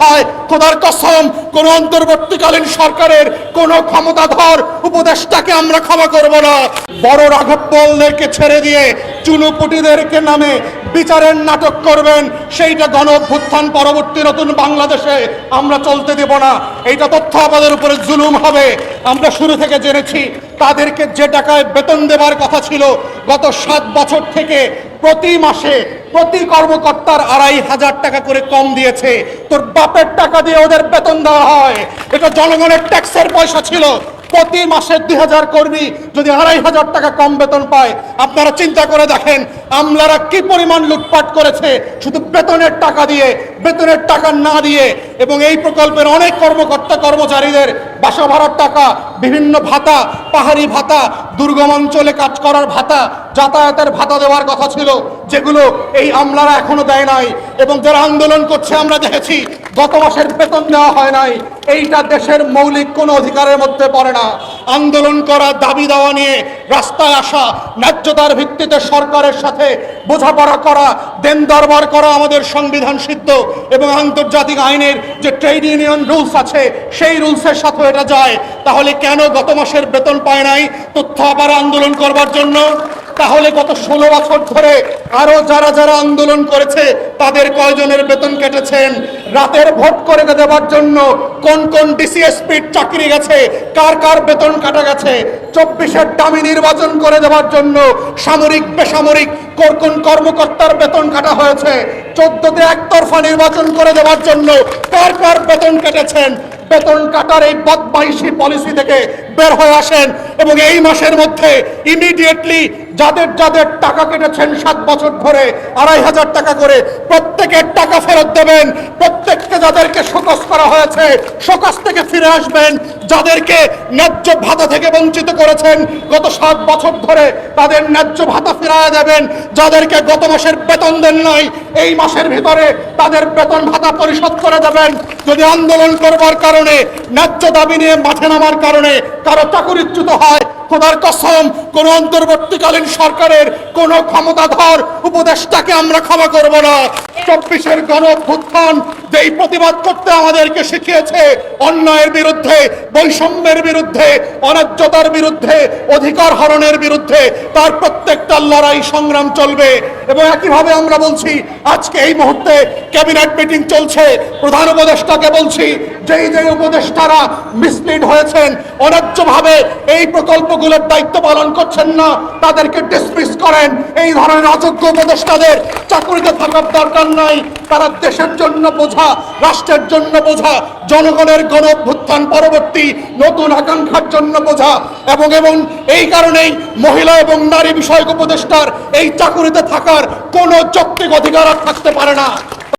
হয়, খোদার কসম, কোন অন্তর্বর্তীকালীন সরকারের কোন ক্ষমতাধর উপদেষ্টাকে আমরা ক্ষমা করব না। বড় রাঘব বলদেরকে ছেড়ে দিয়ে চুনুপুটিদেরকে নামে বিচারের নাটক করবেন, সেইটা গণ অভ্যুত্থান পরবর্তী নতুন বাংলাদেশে আমরা চলতে দেব না। এইটা তথ্য আমাদের উপরে জুলুম হবে। আমরা শুরু থেকে জেনেছি তাদেরকে যে টাকায় বেতন দেবার কথা ছিল, গত সাত বছর থেকে প্রতি মাসে প্রতি কর্মকর্তার আড়াই হাজার টাকা করে কম দিয়েছে। তোর বাপের টাকা দিয়ে ওদের বেতন দেওয়া হয়। এটা জনগণের ট্যাক্সের পয়সা ছিল। প্রতি মাসে দুই হাজার কর্মী যদি আড়াই হাজার টাকা কম বেতন পায়, আপনারা চিন্তা করে দেখেন আমলারা কি পরিমাণ লুটপাট করেছে। শুধু বেতনের টাকা দিয়ে, বেতনের টাকা না দিয়ে এবং এই প্রকল্পের অনেক কর্মকর্তা কর্মচারীদের বাসা ভাড়ার টাকা, বিভিন্ন ভাতা, পাহাড়ি ভাতা, দুর্গম অঞ্চলে কাজ করার ভাতা, যাতায়াতের ভাতা দেওয়ার কথা ছিল, যেগুলো এই আমলারা এখনও দেয় নাই। এবং যারা আন্দোলন করছে, আমরা দেখেছি, গত মাসের বেতন দেওয়া হয় নাই। এইটা দেশের মৌলিক কোনো অধিকারের মধ্যে পড়ে না। আন্দোলন করা, দাবি দেওয়া নিয়ে রাস্তায় আসা, ন্যায্যতার ভিত্তিতে সরকারের সাথে বোঝাপড়া করা, দেন দরবার করা আমাদের সংবিধান সিদ্ধ এবং আন্তর্জাতিক আইনের যে ট্রেড ইউনিয়ন রুলস আছে, সেই রুলসের সাথে এটা যায়। তাহলে কেন গত মাসের বেতন পায় নাই? তথ্য আবার আন্দোলন করবার জন্য তাহলে গত ষোলো বছর ধরে আরও যারা যারা আন্দোলন করেছে, তাদের কয়জনের বেতন কেটেছেন? রাতের ভোট করে দেওয়ার জন্য কোন কোন ডিসিএসপির চাকরি গেছে? কার কার বেতন কাটা গেছে? চব্বিশের দামি নির্বাচন করে দেওয়ার জন্য সামরিক, বেসামরিক কোন কোন কর্মকর্তার বেতন কাটা হয়েছে? চোদ্দতে একতরফা নির্বাচন করে দেওয়ার জন্য কার কার বেতন কেটেছেন? বেতন কাটার এই বদমাইশি পলিসি থেকে বের হয়ে আসেন এবং এই মাসের মধ্যে ইমিডিয়েটলি যাদের যাদের টাকা কেটেছেন সাত বছর ধরে, আড়াই হাজার টাকা করে, প্রত্যেকের টাকা ফেরত দেবেন। প্রত্যেককে যাদেরকে শোকস করা হয়েছে শোকস থেকে ফিরে আসবেন। যাদেরকে ন্যায্য ভাতা থেকে বঞ্চিত করেছেন, গত সাত বছর ধরে তাদের ন্যায্য ভাতা ফিরিয়ে দেবেন। যাদেরকে গত মাসের বেতন দেন নাই, এই মাসের ভিতরে তাদের বেতন ভাতা পরিশোধ করে দেবেন। যদি আন্দোলন করবার কারণে, ন্যায্য দাবি নিয়ে মাঠে নামার কারণে কারও চাকরিচ্যুত হয় খোদার কসম কোন অন্তর্বর্তীকালীন সরকারের কোন ক্ষমতাধর উপদেষ্টাকে আমরা ক্ষমা করব না। চব্বিশের গণ যেই প্রতিবাদ করতে আমাদেরকে শিখিয়েছে, অন্যায়ের বিরুদ্ধে, বৈষম্যের বিরুদ্ধে অন্যায্যতার বিরুদ্ধে, অধিকার হরণের বিরুদ্ধে, তার প্রত্যেকটা লড়াই সংগ্রাম চলবে। এবং একইভাবে আমরা বলছি, আজকে এই মুহূর্তে ক্যাবিনেট মিটিং চলছে, প্রধান উপদেষ্টাকে বলছি, যেই যেই উপদেষ্টারা মিসলিড হয়েছেন অন্যায্যভাবে এই প্রকল্পগুলোর দায়িত্ব পালন করছেন না, তাদেরকে ডিসমিস করেন। এই ধরনের অযোগ্য উপদেষ্টাদের চাকরিতে থাকার দরকার নাই, তারা দেশের জন্য বোঝা, রাষ্ট্রের জন্য বোঝা, জনগণের গণ অভ্যুত্থান পরবর্তী নতুন আকাঙ্ক্ষার জন্য বোঝা এবং এবং এই কারণেই মহিলা এবং নারী বিষয়ক উপদেষ্টার এই চাকুরিতে থাকার কোনো যৌক্তিক অধিকার আর থাকতে পারে না।